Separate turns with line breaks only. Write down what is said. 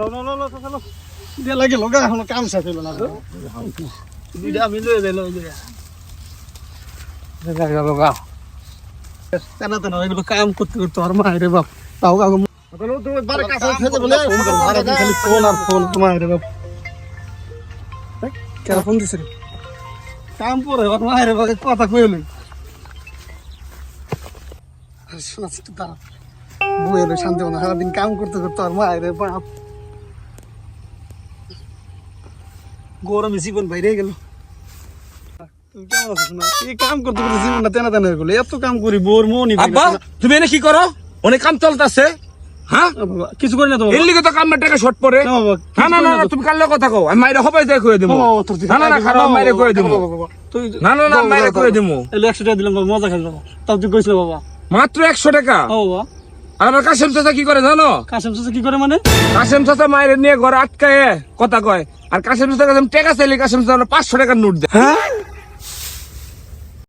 চলো চলো চলো দিয়ে লাগে লগা এখন কাম শেষ হইল না দুইটা আমি লয়ে যাই লয়ে যাই। লগা তেনা তেনা এগুলো কাম করতে করতে আর মায়ের বাপ তাও কাকু খালি ফোন আর ফোন মায়ের বাপ। কেন ফোন দিছে রে কাম পরে আর মায়ের বাপ কথা কইলি শোনাচ্ছি তো দাঁড়া বউ শান্তি সারাদিন কাম করতে করতে আর মায়ের বাপ। গরমে জীবন বাইরে গেল। তুমি কেমন আছো শোনা এই কাম করতে করতে জীবনটা তেনা তেনা গেলো। এত কাম করি বোর মনই
আব্বা তুমি এনে কি করো? অনেক কাম চলতেছে। হ্যাঁ?
বাবা কিছু করি না তো
এর লিগে তো কামের টাকা শর্ট পড়ে।
না বাবা,
না না না না, তুমি কথা কও। আমি মাইরে হবে যাই কয়ে দেবো না না না খারাপ মাইরে কয়ে দেবো
তুই
না না না মাইরে কয়ে দেবো
এলে একশো টাকা দিলাম মজা বাবা। তাও তুই কইছিল বাবা।
মাত্র একশো টাকা?
ও বাবা।
আর আমার কাশেম চাচা কি করে জানো?
কাশেম চাচা কি করে মানে?
কাশেম চাচা মায়ের নিয়ে ঘরে আটকায় কথা কয়। আর কাশেম চাচা কাছে টেকা চাইলে কাশেম চাচা পাঁচশো টাকার নোট দেয়।
হ্যাঁ?